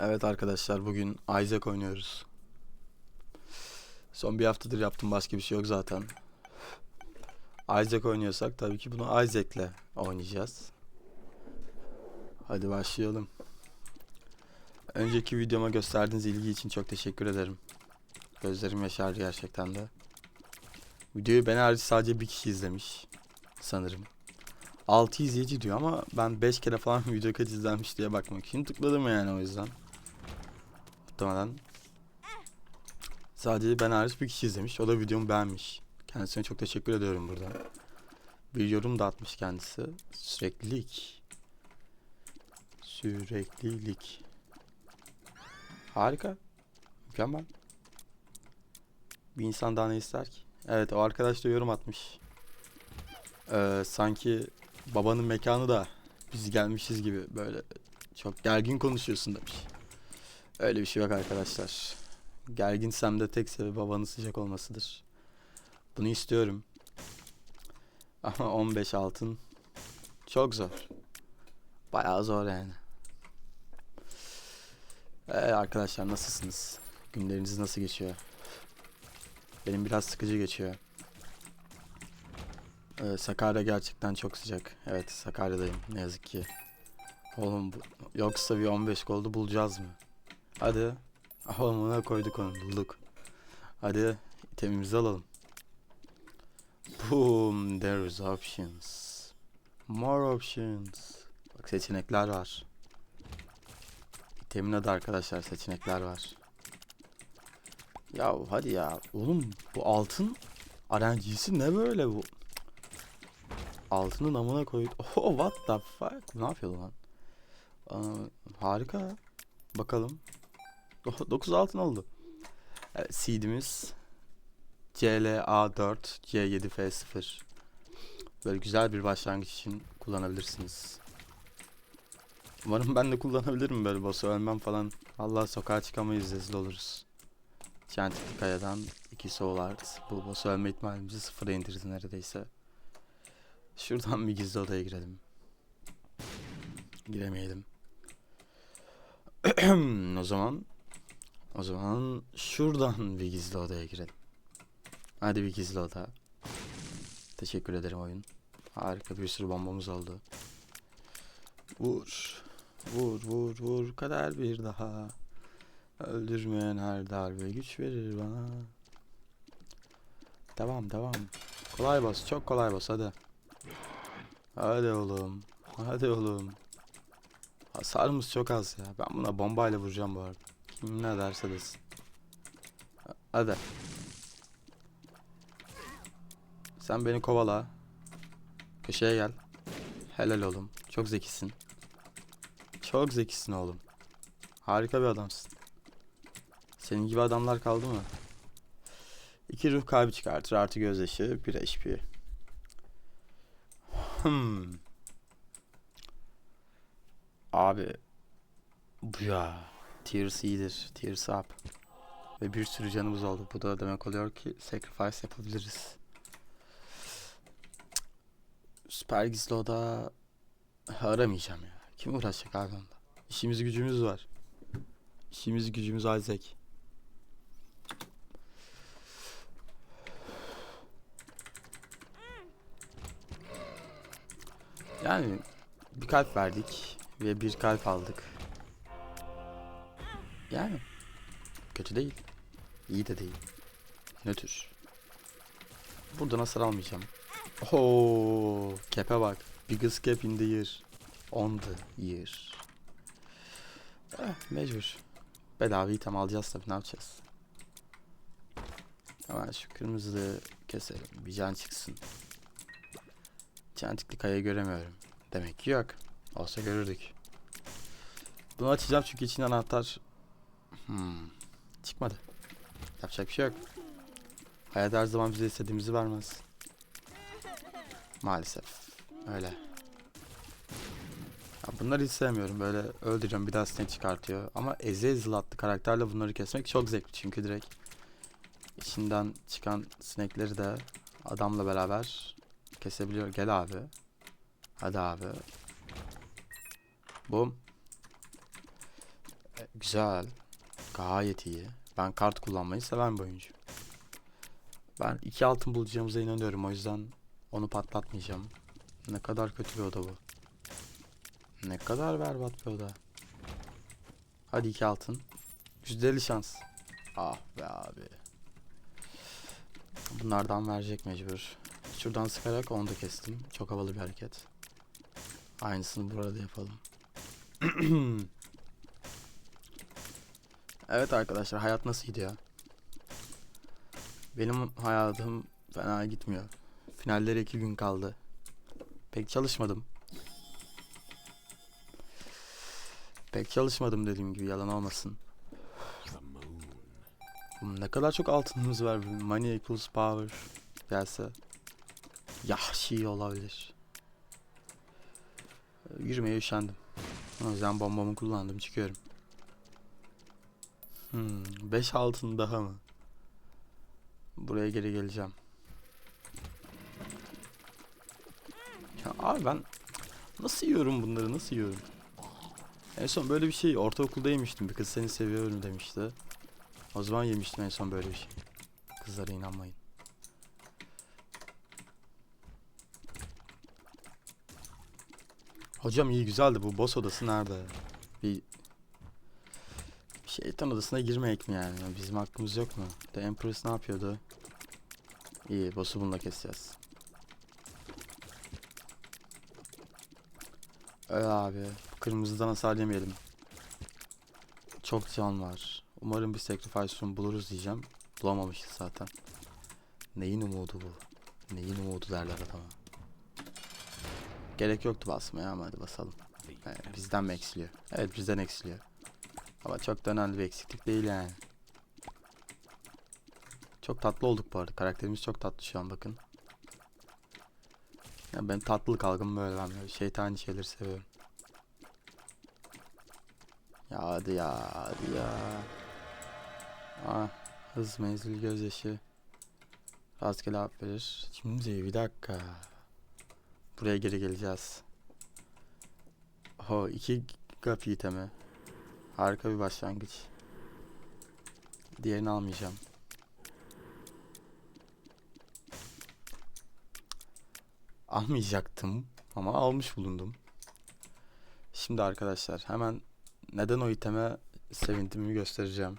Evet arkadaşlar bugün Isaac oynuyoruz. Son bir haftadır yaptığım başka bir şey yok zaten. Isaac oynuyorsak tabii ki bunu Isaac'le oynayacağız. Hadi başlayalım. Önceki videoma gösterdiğiniz ilgi için çok teşekkür ederim. Gözlerim yaşardı gerçekten de. Videoyu ben hariç sadece bir kişi izlemiş. Sanırım. 6 izleyici diyor ama ben 5 kere falan video kaç izlenmiş diye bakmak için tıkladım yani o yüzden. Muhtemelen. Sadece ben hariç bir kişi izlemiş. O da videomu beğenmiş. Kendisine çok teşekkür ediyorum buradan. Bir yorum da atmış kendisi. Süreklilik. Süreklilik. Harika. Mükemmel. Bir insan daha ne ister ki? Evet o arkadaş da yorum atmış. Ee, sanki babanın mekanı da biz gelmişiz gibi böyle çok gergin konuşuyorsun demiş. Öyle bir şey yok arkadaşlar. Gerginsem de tek sebebi babanın sıcak olmasıdır. Bunu istiyorum. Ama 15 altın çok zor. Bayağı zor yani. Ee, arkadaşlar nasılsınız? Günleriniz nasıl geçiyor? Benim biraz sıkıcı geçiyor. Ee, Sakarya gerçekten çok sıcak. Evet Sakarya'dayım ne yazık ki. Oğlum bu- yoksa bir 15 goldu bulacağız mı? Hadi. Oğlum ona koyduk onu bulduk. Hadi itemimizi alalım. Boom there is options. More options. Bak seçenekler var. İtemin adı arkadaşlar seçenekler var. Ya hadi ya. Oğlum bu altın RNG'si ne böyle bu? Altının amına koydu. Oh what the fuck? Ne yapıyor lan? Aa, harika. Bakalım. 9 altın oldu. Evet, seed'imiz CLA4 C7F0. Böyle güzel bir başlangıç için kullanabilirsiniz. Umarım ben de kullanabilirim böyle boss'u ölmem falan. Allah sokağa çıkamayız rezil oluruz. Çentikli kayadan iki soul art. Bu boss'u ölme ihtimalimizi sıfıra indirdi neredeyse. Şuradan bir gizli odaya girelim. Giremeyelim. o zaman o zaman şuradan bir gizli odaya girelim. Hadi bir gizli oda. Teşekkür ederim oyun. Harika bir sürü bombamız oldu. Vur. Vur vur vur kadar bir daha. Öldürmeyen her darbe güç verir bana. Devam devam. Kolay bas çok kolay bas hadi. Hadi oğlum. Hadi oğlum. Hasarımız çok az ya. Ben buna bombayla vuracağım bu arada. Ne derse desin. Hadi. Sen beni kovala. Köşeye gel. Helal oğlum. Çok zekisin. Çok zekisin oğlum. Harika bir adamsın. Senin gibi adamlar kaldı mı? İki ruh kalbi çıkartır artı gözyaşı bir HP. Hmm. Abi bu ya Tears iyidir. Tears up. Ve bir sürü canımız oldu. Bu da demek oluyor ki sacrifice yapabiliriz. Süper gizli oda aramayacağım ya. Kim uğraşacak abi onda? İşimiz gücümüz var. İşimiz gücümüz Isaac. Yani bir kalp verdik ve bir kalp aldık. Yani kötü değil. İyi de değil. Nötr. Buradan hasar almayacağım. Oo, kepe bak. Biggest cap in the year. On the year. Eh, mecbur. Bedava item alacağız tabii ne yapacağız? Hemen şu kırmızılı keselim. Bir can çıksın. Çentikli kayayı göremiyorum. Demek ki yok. Olsa görürdük. Bunu açacağım çünkü içinden anahtar... Hmm. Çıkmadı. Yapacak bir şey yok. Hayat her zaman bize istediğimizi vermez. Maalesef. Öyle. Ya bunları hiç sevmiyorum. Böyle öldüreceğim bir daha sinek çıkartıyor. Ama Ezel adlı karakterle bunları kesmek çok zevkli çünkü direkt içinden çıkan sinekleri de adamla beraber kesebiliyor. Gel abi. Hadi abi. Bum. E, Güzel. Gayet iyi. Ben kart kullanmayı seven bir oyuncu. Ben iki altın bulacağımıza inanıyorum. O yüzden onu patlatmayacağım. Ne kadar kötü bir oda bu. Ne kadar berbat bir oda. Hadi iki altın. %50 şans. Ah be abi. Bunlardan verecek mecbur. Şuradan sıkarak onu da kestim. Çok havalı bir hareket. Aynısını burada yapalım. evet arkadaşlar hayat nasıl gidiyor? Benim hayatım fena gitmiyor. Finallere iki gün kaldı. Pek çalışmadım. Pek çalışmadım dediğim gibi yalan olmasın. Ne kadar çok altınımız var. Money equals power gelse. Yahşi olabilir. Yürümeye üşendim. O yüzden bombamı kullandım çıkıyorum. Hmm, 5 altın daha mı? Buraya geri geleceğim. Ya abi ben nasıl yiyorum bunları nasıl yiyorum? En son böyle bir şey ortaokulda yemiştim. Bir kız seni seviyorum demişti. O zaman yemiştim en son böyle bir şey. Kızlara inanmayın. Hocam iyi güzeldi bu boss odası nerede? Bir şeytan odasına girmeyek mi yani? Bizim hakkımız yok mu? The Empress ne yapıyordu? İyi boss'u bununla keseceğiz. Öyle abi. Kırmızıdan hasar yemeyelim. Çok can var. Umarım bir sacrifice room buluruz diyeceğim. Bulamamışız zaten. Neyin umudu bu? Neyin umudu derler adama. Gerek yoktu basmaya ama hadi basalım. Evet, bizden mi eksiliyor? Evet bizden eksiliyor. Ama çok da önemli bir eksiklik değil yani. Çok tatlı olduk bu arada. Karakterimiz çok tatlı şu an bakın. Ya ben tatlılık algım böyle ben böyle şeytani şeyleri seviyorum. Ya hadi ya hadi ya. Ah hız menzil gözyaşı. Rastgele hap verir. Şimdi bir dakika. Buraya geri geleceğiz. Ho iki gap itemi. Harika bir başlangıç. Diğerini almayacağım. Almayacaktım ama almış bulundum. Şimdi arkadaşlar hemen neden o iteme sevindiğimi göstereceğim.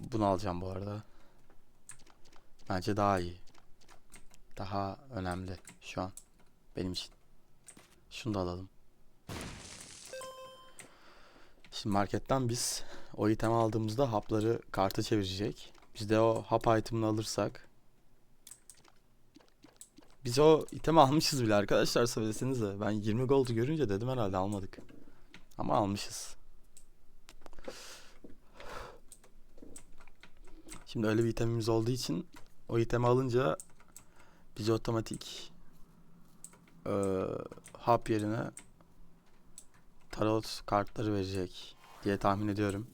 Bunu alacağım bu arada. Bence daha iyi. Daha önemli şu an benim için. Şunu da alalım. Şimdi marketten biz o itemi aldığımızda hapları karta çevirecek. Biz de o hap itemini alırsak biz o itemi almışız bile arkadaşlar söylesenize. Ben 20 gold'u görünce dedim herhalde almadık. Ama almışız. Şimdi öyle bir itemimiz olduğu için o itemi alınca bize otomatik eee hap yerine tarot kartları verecek diye tahmin ediyorum.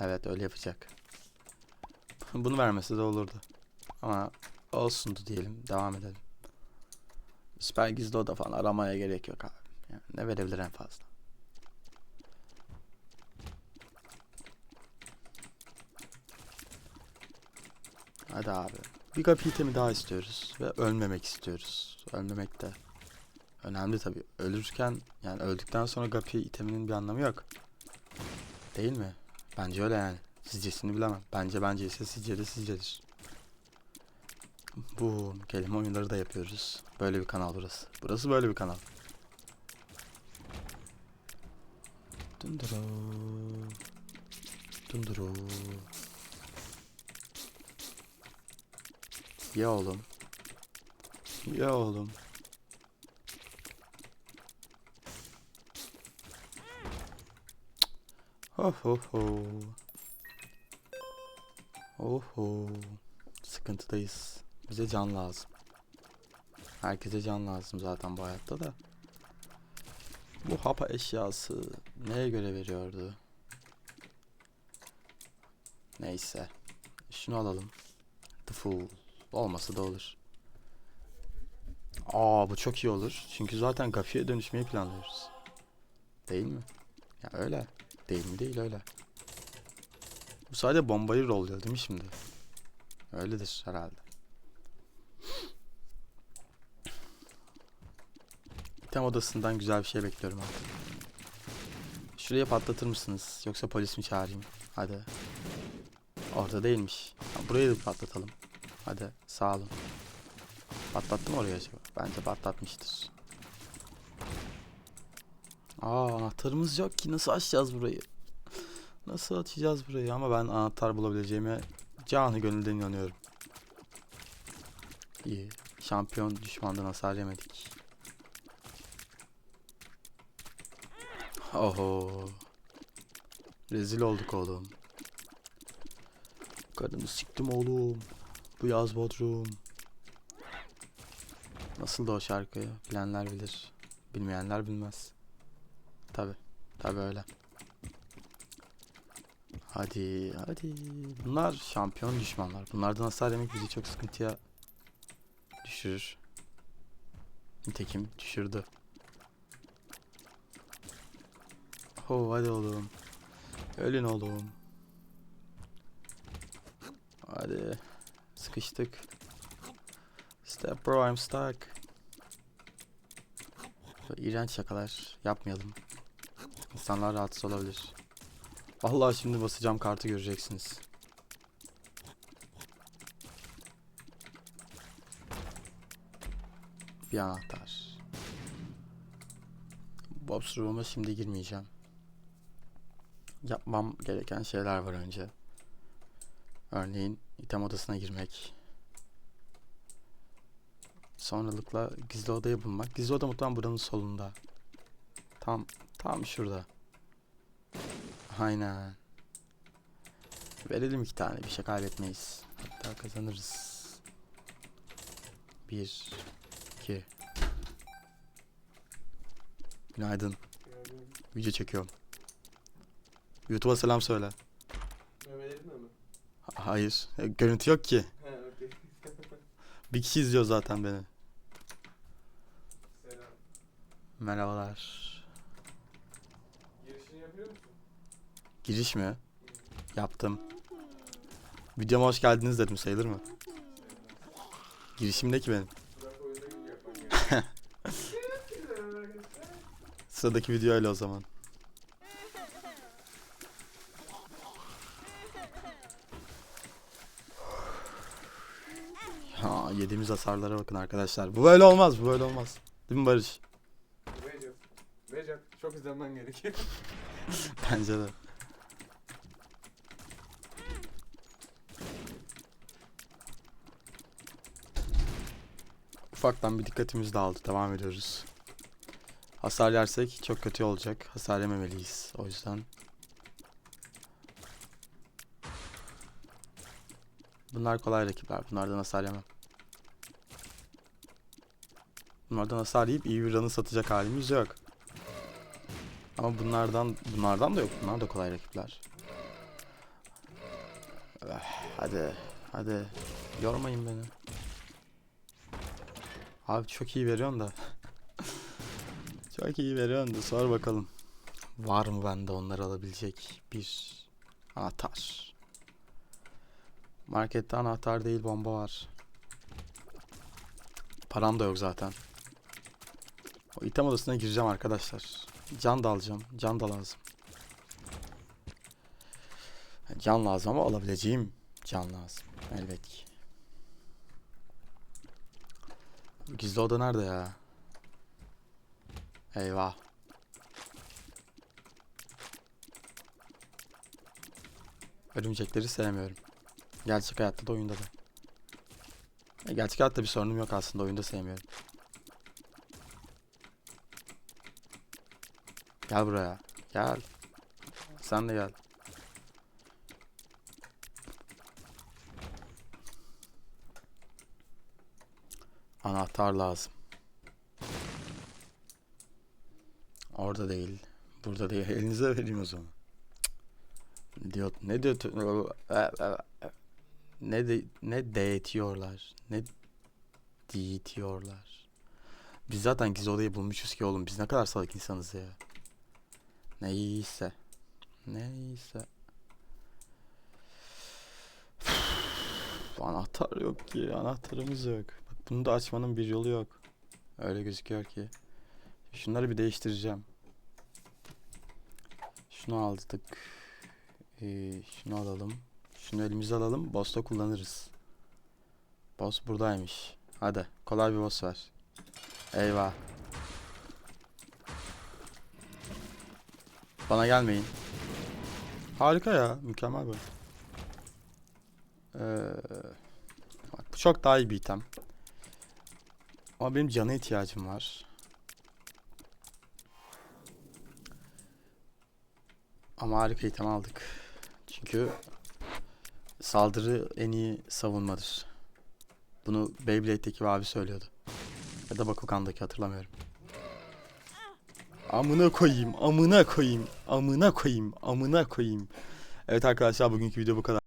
Evet öyle yapacak. Bunu vermesi de olurdu. Ama olsundu diyelim. Devam edelim. Süper gizli oda falan aramaya gerek yok abi. Yani ne verebilir en fazla? Hadi abi. Bir kapı itemi daha istiyoruz ve ölmemek istiyoruz. Ölmemek de önemli tabii. Ölürken yani öldükten sonra Gapi iteminin bir anlamı yok. Değil mi? Bence öyle yani. Sizcesini bilemem. Bence bence ise sizce de sizcedir. Bu kelime oyunları da yapıyoruz. Böyle bir kanal burası. Burası böyle bir kanal. Dunduru. Dunduru. Ya oğlum. Ya oğlum. Ho ho ho. Oho. Sıkıntıdayız. Bize can lazım. Herkese can lazım zaten bu hayatta da. Bu hapa eşyası neye göre veriyordu? Neyse. Şunu alalım. The Fool. Olmasa da olur. Aa bu çok iyi olur. Çünkü zaten Gafi'ye dönüşmeyi planlıyoruz. Değil mi? Ya öyle. Değil mi? Değil öyle. Bu sadece bombayı rolluyor değil mi şimdi? Öyledir herhalde. İtem odasından güzel bir şey bekliyorum artık. Şuraya patlatır mısınız? Yoksa polis mi çağırayım? Hadi. Orada değilmiş. Burayı da patlatalım. Hadi sağ olun. Patlattı mı orayı acaba? Bence patlatmıştır. Aa anahtarımız yok ki nasıl açacağız burayı? Nasıl açacağız burayı ama ben anahtar bulabileceğime canı gönülden inanıyorum. İyi. Şampiyon düşmandan hasar yemedik. Oho. Rezil olduk oğlum. Karını siktim oğlum. Bu yaz Bodrum. Nasıl da o şarkıyı? Bilenler bilir. Bilmeyenler bilmez. Tabi. Tabi öyle. Hadi hadi. Bunlar şampiyon düşmanlar. Bunlardan hasar yemek bizi çok sıkıntıya düşürür. Nitekim düşürdü. Ho hadi oğlum. Ölün oğlum. Hadi. Sıkıştık. Step bro I'm stuck. Böyle iğrenç şakalar yapmayalım. İnsanlar rahatsız olabilir. Allah şimdi basacağım kartı göreceksiniz. Bir anahtar. Bob's Room'a şimdi girmeyeceğim. Yapmam gereken şeyler var önce. Örneğin item odasına girmek. Sonralıkla gizli odayı bulmak. Gizli oda muhtemelen buranın solunda. Tam tam şurada. Aynen. Verelim iki tane bir şey kaybetmeyiz. Hatta kazanırız. Bir, iki. Günaydın. Video çekiyorum. YouTube'a selam söyle. Memelerin mi? Ha- Hayır. e, Görüntü yok ki. He okey. Bir kişi izliyor zaten beni. Selam. Merhabalar. Giriş mi? Yaptım. Videoma hoş geldiniz dedim sayılır mı? Girişim ne ki benim? Sıradaki video öyle o zaman. Ha yediğimiz hasarlara bakın arkadaşlar. Bu böyle olmaz, bu böyle olmaz. Değil mi Barış? Recep. Recep çok izlenmen gerekiyor. Bence de. Ufaktan bir dikkatimiz dağıldı. Devam ediyoruz. Hasar yersek çok kötü olacak. Hasar yememeliyiz. O yüzden. Bunlar kolay rakipler. Bunlardan hasar yemem. Bunlardan hasar yiyip iyi bir run'ı satacak halimiz yok. Ama bunlardan bunlardan da yok. Bunlar da kolay rakipler. Eh, hadi. Hadi. Yormayın beni. Abi çok iyi veriyorsun da. çok iyi veriyorsun da sor bakalım. Var mı bende onları alabilecek bir anahtar? Markette anahtar değil bomba var. Param da yok zaten. O item odasına gireceğim arkadaşlar. Can da alacağım. Can da lazım. Can lazım ama alabileceğim can lazım. Elbet ki. Bu Gizli oda nerede ya? Eyvah. Örümcekleri sevmiyorum. Gerçek hayatta da oyunda da. E, Gerçek hayatta bir sorunum yok aslında oyunda sevmiyorum. Gel buraya. Gel. Sen de gel. Anahtar lazım. Orada değil. Burada değil. Elinize vereyim o zaman. Diyor, ne diyor? Ne de, ne değitiyorlar. Ne değitiyorlar. Biz zaten gizli odayı bulmuşuz ki oğlum. Biz ne kadar salak insanız ya. Neyse. Neyse. Anahtar yok ki. Anahtarımız yok. Bunu da açmanın bir yolu yok. Öyle gözüküyor ki. Şunları bir değiştireceğim. Şunu aldık. Ee, şunu alalım. Şunu elimize alalım. Boss'ta kullanırız. Boss buradaymış. Hadi kolay bir boss ver. Eyvah. Bana gelmeyin. Harika ya. Mükemmel bu. Ee, bak bu çok daha iyi bir item. Ama benim cana ihtiyacım var. Ama harika item aldık. Çünkü saldırı en iyi savunmadır. Bunu Beyblade'deki abi söylüyordu. Ya da Bakugan'daki hatırlamıyorum. Amına koyayım, amına koyayım, amına koyayım, amına koyayım. Evet arkadaşlar bugünkü video bu kadar.